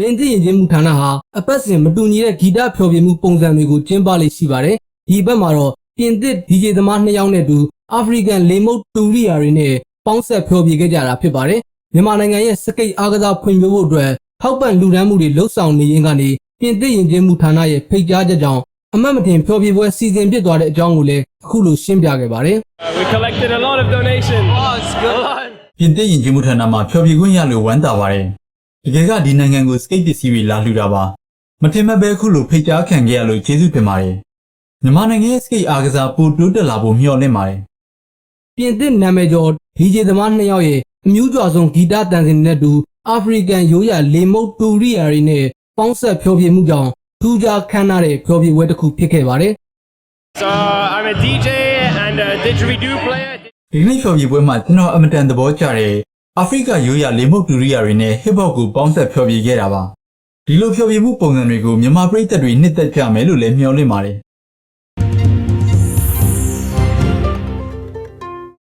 ပြင်သစ်ရင်ချင်းမှုဌာနဟာအပတ်စဉ်မတူညီတဲ့ဂီတဖျော်ဖြေမှုပုံစံတွေကိုကျင်းပလေ့ရှိပါတယ်ဒီဘက်မှာတော့ပြင်သစ် DJ သမားနှစ်ယောက်နဲ့အတူအာဖရိကန်လေမုတ်တူရီယာတွေနဲ့ပေါင်းဆက်ဖျော်ဖြေခဲ့ကြတာဖြစ်ပါတယ်မြန်မာနိုင်ငံရဲ့စကိတ်အားကစားဖွံ့ဖြိုးဖို့အတွက်ထောက်ပံ့လူဒန်းမှုတွေလှုပ်ဆောင်နေရင်းကနေပြင်သစ်ရင်ချင်းမှုဌာနရဲ့ဖိတ်ကြားချက်ကြောင့်အမတ်မတင်ဖျော်ဖြေပွဲစီစဉ်ဖြစ်သွားတဲ့အကြောင်းကိုလည်းအခုလိုရှင်းပြခဲ့ပါတယ် Uh, we collected a lot of donations. Oh, it's good. A lot. ပြင်သစ်ယဉ်ကျေးမှုဌာနမှာဖျော်ဖြေခွင့်ရလို့ဝမ်းသာပါတယ်။ တကယ်ကဒီနိုင်ငံကိုစကိတ်ပစ္စည်းတွေလာလှူတာပါ။မထင်မှတ်ပဲအခုလိုဖိတ်ကြားခံခဲ့ရလို့ကျေးဇူးတင်ပါတယ်။မြန်မာနိုင်ငံရဲ့စကိတ်အားကစားပိုတိုးတက်လာဖို့မျှော်လင့်ပါတယ်။ပြင်သစ်နာမည်ကျော် DJ သမားနှစ်ယောက်ရဲ့အမျိုးကြွဆုံးဂီတတန်စင်နဲ့တူအာဖရိကန်ရိုးရာလေမုတ်တူရီယာတွေနဲ့ပေါင်းဆက်ဖျော်ဖြေမှုကြောင့်ထူးခြားခမ်းနားတဲ့ဖျော်ဖြေပွဲတစ်ခုဖြစ်ခဲ့ပါတယ် So I'm a DJ and a didgeridoo player. ဒီနေ့ဖျော်ဖြေပွဲမှာကျွန်တော်အမတန်သဘောကျတဲ့ အာဖရိကရိုးရာလေမုတ်တူရီယာတွေနဲ့ hip hop ကိုပေါင်းဆက်ဖျော်ဖြေခဲ့တာပါ။ဒီလိုဖျော်ဖြေမှုပုံစံတွေကိုမြန်မာပြည်သက်တွေနှစ်သက်ကြမယ်လို့လည်းမျှော်လင့်ပါတယ်